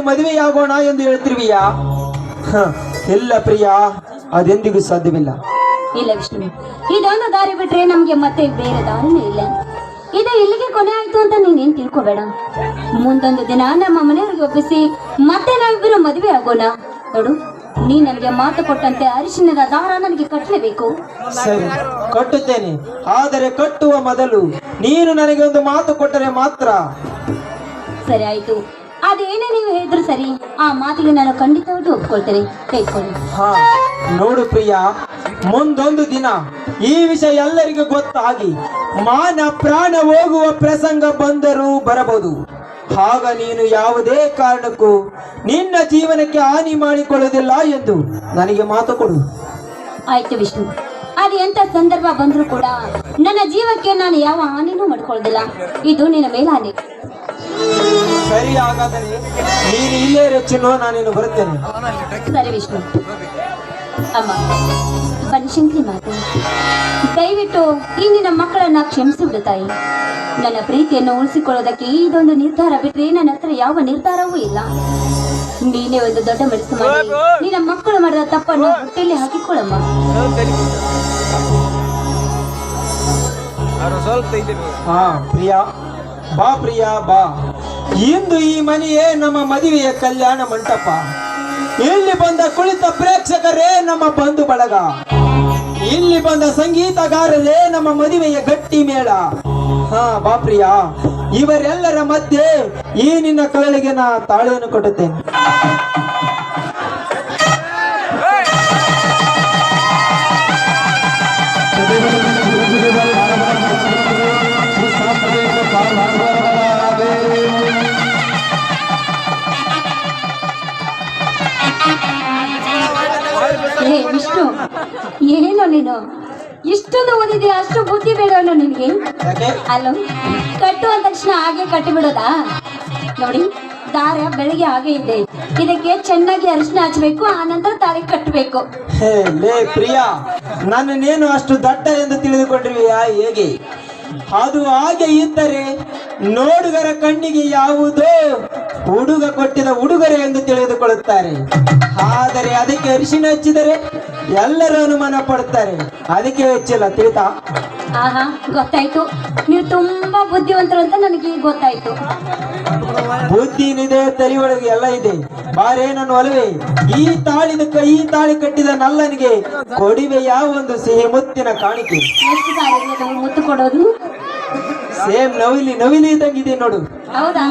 ಮದುವೆಯಾಗೋಣ ಎಂದು ಹೇಳ್ತಿರ್ವಿಯ? ಎಲ್ಲ ಇಲ್ಲ ಪ್ರಿಯ ಅದೆಂದಿಗೂ ಸಾಧ್ಯವಿಲ್ಲ. ಇಲ್ಲ ವಿಷ್ಣು ಇದೊಂದು ದಾರಿ ಬಿಟ್ರೆ ನಮ್ಗೆ ಮತ್ತೆ ಬೇರೆ ದಾರಿನೇ ಇಲ್ಲ. ಇದು ಇಲ್ಲಿಗೆ ಕೊನೆ ಆಯ್ತು ಅಂತ ನೀನೇನ್ ತಿಳ್ಕೊಬೇಡ. ಮುಂದೊಂದು ದಿನ ನಮ್ಮ ಮನೆಯವ್ರಿಗೆ ಒಪ್ಪಿಸಿ ಮತ್ತೆ ನಾವಿಬ್ಬರು ಮದುವೆ ಆಗೋಣ. ನೋಡು ನೀ ನನಗೆ ಮಾತು ಕೊಟ್ಟಂತೆ ಅರಿಶಿಣದ ದಾರ ನನಗೆ ಕಟ್ಟಲೇಬೇಕು ಸರಿ ಕಟ್ಟುತ್ತೇನೆ. ಆದರೆ ಕಟ್ಟುವ ಮೊದಲು ನೀನು ನನಗೆ ಒಂದು ಮಾತು ಕೊಟ್ಟರೆ ಮಾತ್ರ. ಸರಿ ಆಯ್ತು. ಅದೇನೇ ನೀವು ಹೇಳಿದ್ರು ಸರಿ. ಆ ಮಾತಿಗೆ ನಾನು ಖಂಡಿತವಾಗಿ ಒಪ್ಕೊಳ್ತೇನೆ. ಕೈಕೊಳ್ಳಿ ಹಾ ನೋಡು ಪ್ರಿಯ ಮುಂದೊಂದು ದಿನ ಈ ವಿಷಯ ಎಲ್ಲರಿಗೂ ಗೊತ್ತಾಗಿ ಮಾನ ಪ್ರಾಣ ಹೋಗುವ ಪ್ರಸಂಗ ಬಂದರೂ ಬರಬಹುದು. ಆಗ ನೀನು ಯಾವುದೇ ಕಾರಣಕ್ಕೂ ನಿನ್ನ ಜೀವನಕ್ಕೆ ಹಾನಿ ಮಾಡಿಕೊಳ್ಳುವುದಿಲ್ಲ ಎಂದು ನನಗೆ ಮಾತು ಕೊಡು. ಆಯ್ತು ವಿಷ್ಣು. ಅದು ಎಂತ ಸಂದರ್ಭ ಬಂದರೂ ಕೂಡ ನನ್ನ ಜೀವಕ್ಕೆ ನಾನು ಯಾವ ಹಾನಿನೂ ಮಾಡ್ಕೊಳ್ಳೋದಿಲ್ಲ. ಇದು ನಿನ್ನ ಮೇಲಾನೆ. ಸರಿ ಹಾಗಾದರೆ ನೀನು ಇಲ್ಲೇ ನಾನು ನಾನೇನು ಬರುತ್ತೇನೆ. ಸರಿ ವಿಷ್ಣು. ಅಮ್ಮ ಬನಶಂಕರಿ ಮಾತು ದಯವಿಟ್ಟು ಈ ನಿನ್ನ ಮಕ್ಕಳನ್ನ ಕ್ಷಮಿಸಿಬಿಡು ತಾಯಿ. ನನ್ನ ಪ್ರೀತಿಯನ್ನು ಉಳಿಸಿಕೊಳ್ಳೋದಕ್ಕೆ ಇದೊಂದು ನಿರ್ಧಾರ ಬಿಟ್ರೆ ನನ್ನ ಹತ್ರ ಯಾವ ನಿರ್ಧಾರವೂ ಇಲ್ಲ. ನೀನೇ ಒಂದು ದೊಡ್ಡ ಮನಸ್ಸು ಮಾಡಿ ನಿನ್ನ ಮಕ್ಕಳು ಮಾಡಿದ ತಪ್ಪನ್ನು ಹೊಟ್ಟೆಯಲ್ಲಿ ಹಾಕಿಕೊಳ್ಳಮ್ಮ. ಹಾ ಪ್ರಿಯಾ ಬಾ ಪ್ರಿಯಾ ಬಾ. ಇಂದು ಈ ಮನೆಯೇ ನಮ್ಮ ಮದುವೆಯ ಕಲ್ಯಾಣ ಮಂಟಪ. ಇಲ್ಲಿ ಬಂದ ಕುಳಿತ ಪ್ರೇಕ್ಷಕರೇ ನಮ್ಮ ಬಂಧು ಬಳಗ. ಇಲ್ಲಿ ಬಂದ ಸಂಗೀತಗಾರರೇ ನಮ್ಮ ಮದುವೆಯ ಗಟ್ಟಿ ಮೇಳ. ಹಾ, ಬಾಪ್ರಿಯಾ, ಇವರೆಲ್ಲರ ಮಧ್ಯೆ ಈ ನಿನ್ನ ಕರಳಿಗೆ ನಾ ತಾಳೆಯನ್ನು ಕೊಡುತ್ತೇನೆ. ಹೇ ವಿಷ್ಣು ಏನೋ ನೀನು? ಇಷ್ಟೊಂದು ಓದಿದ್ಯ? ಅಷ್ಟು ಬುದ್ಧಿ ಬೇಡವನು ನಿನಗೆ? ಅಲ್ಲೋ ಕಟ್ಟು ಅಂದ ತಕ್ಷಣ ಹಾಗೆ ಕಟ್ಟಿಬಿಡೋದಾ? ನೋಡಿ ದಾರ ಬೆಳಿಗ್ಗೆ ಹಾಗೆ ಇದೆ. ಇದಕ್ಕೆ ಚೆನ್ನಾಗಿ ಅರಿಶಿನ ಹಚ್ಚಬೇಕು ಆನಂತರ ತಾರಿ ಕಟ್ಟಬೇಕು. ಹೇ ಲೇ ಪ್ರಿಯಾ ನನ್ನನ್ನೇನು ಅಷ್ಟು ದಟ್ಟ ಎಂದು ತಿಳಿದುಕೊಂಡಿರುವೆಯಾ ಹೇಗೆ? ಅದು ಹಾಗೆ ಇದ್ದರೆ ನೋಡುಗರ ಕಣ್ಣಿಗೆ ಯಾವುದೋ ಹುಡುಗ ಕೊಟ್ಟಿದ ಉಡುಗೊರೆ ಎಂದು ತಿಳಿದುಕೊಳ್ಳುತ್ತಾರೆ. ಆದರೆ ಅದಕ್ಕೆ ಅರಿಶಿನ ಹಚ್ಚಿದರೆ ಎಲ್ಲರೂ ಅನುಮಾನ ಪಡುತ್ತಾರೆ. ಅದಕ್ಕೆ ಹೆಚ್ಚಿಲ್ಲ ತಿಳಿತಾ? ಆಹಾ ಗೊತ್ತಾಯ್ತು. ನೀವು ತುಂಬಾ ಬುದ್ಧಿವಂತರು ಅಂತ ನನಗೆ ಗೊತ್ತಾಯ್ತು. ಬುದ್ಧಿ ಇದೆ ತಲೆ ಒಳಗೆ ಎಲ್ಲ ಇದೆ. ಬಾರೇ ನನ್ನ ಒಲವೇ ಈ ತಾಳಿನ ಕೈ ಈ ತಾಳಿ ಕಟ್ಟಿದ ನಲ್ಲನಿಗೆ ಕೊಡಿವೆ ಯಾವ ಒಂದು ಸಿಹಿ ಮುತ್ತಿನ ಕಾಣಿಕೆ? ಎಷ್ಟು ಸಾರಿ ನೀವು ಮುತ್ತು ಕೊಡೋದು? ಸೇಮ್ ನವಿಲಿ ನವಿಲಿ ಇದ್ದಂಗಿದೆ ನೋಡು. ಹೌದಾ?